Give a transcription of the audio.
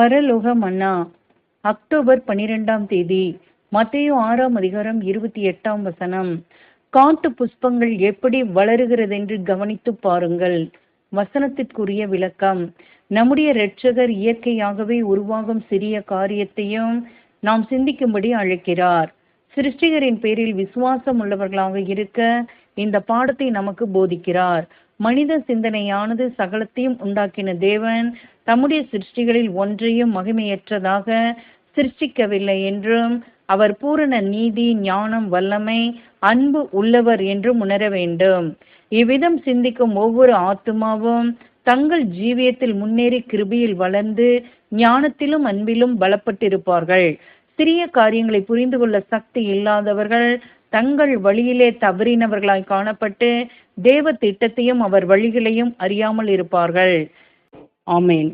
பரலோக மன்னா. அக்டோபர் பனிரெண்டாம் தேதி மத்தையோ ஆறாம் அதிகாரம் இருபத்தி எட்டாம் வசனம். காட்டு புஷ்பங்கள் எப்படி வளருகிறதென்று கவனித்து பாருங்கள். வசனத்திற்குரிய விளக்கம் நம்முடைய இரட்சகர் இயற்கையாகவே உருவாகும் சிறிய காரியத்தையும் நாம் சிந்திக்கும்படி அழைக்கிறார். சிருஷ்டிகரின் பேரில் விசுவாசம் உள்ளவர்களாக இருக்க இந்த பாடத்தை நமக்கு போதிக்கிறார். மனித சிந்தனையானது சகலத்தையும் உண்டாக்கின தேவன் தம்முடைய சிருஷ்டிகளில் ஒன்றையும் மகிமையற்றதாக சிருஷ்டிக்கவில்லை என்றும் அவர் பூரண நீதி ஞானம் வல்லமை அன்பு உள்ளவர் என்றும் உணர வேண்டும். இவ்விதம் சிந்திக்கும் ஒவ்வொரு ஆத்மாவும் தங்கள் ஜீவியத்தில் முன்னேறி கிருபியில் வளர்ந்து ஞானத்திலும் அன்பிலும் பலப்பட்டிருப்பார்கள். சிறிய காரியங்களை புரிந்து கொள்ள சக்தி இல்லாதவர்கள் தங்கள் வழியிலே தவறினவர்களாய் காணப்பட்டு தேவ திட்டத்தையும் அவர் வழிகளையும் அறியாமல் இருப்பார்கள். ஆமேன்.